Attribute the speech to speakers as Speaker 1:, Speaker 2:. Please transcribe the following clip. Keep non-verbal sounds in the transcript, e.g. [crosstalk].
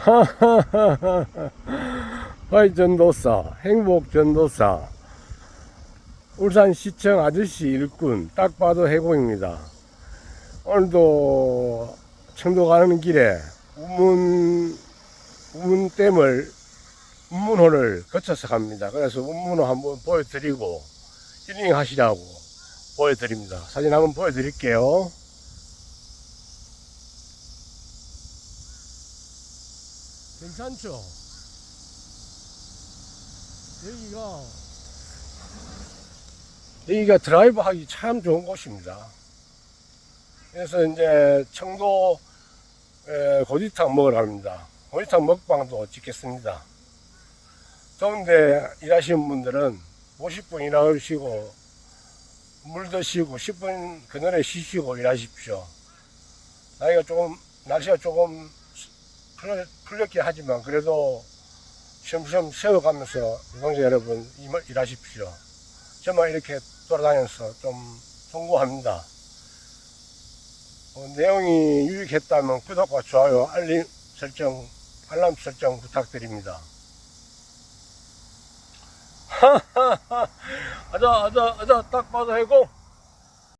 Speaker 1: [laughs] 화이 전도사, 행복 전도사, 울산시청 아저씨 일꾼, 딱 봐도 해공입니다. 오늘도 청도 가는 길에 우문, 우문댐을, 운문호를 거쳐서 갑니다. 그래서 운문호 한번 보여드리고, 힐링 하시라고 보여드립니다. 사진 한번 보여드릴게요. 괜찮죠? 여기가 여기가 드라이브 하기 참 좋은 곳입니다. 그래서 이제 청도 에, 고지탕 먹으러 갑니다. 고지탕 먹방도 찍겠습니다. 더운데 일하시는 분들은 50분 일하시고 물 드시고 10분 그늘에 쉬시고 일하십시오. 나이가 조금 날씨가 조금 풀렸, 풀렸긴 하지만 그래도 쉬엄쉬엄 쉬어가면서 유동자 여러분 일- 일하십시오. 저만 이렇게 돌아다녀서 좀 송구합니다. 어, 내용이 유익했다면 구독과 좋아요, 알림 설정, 알람 설정 부탁드립니다. 아자, 아자, 아자, 딱 봐도 해고.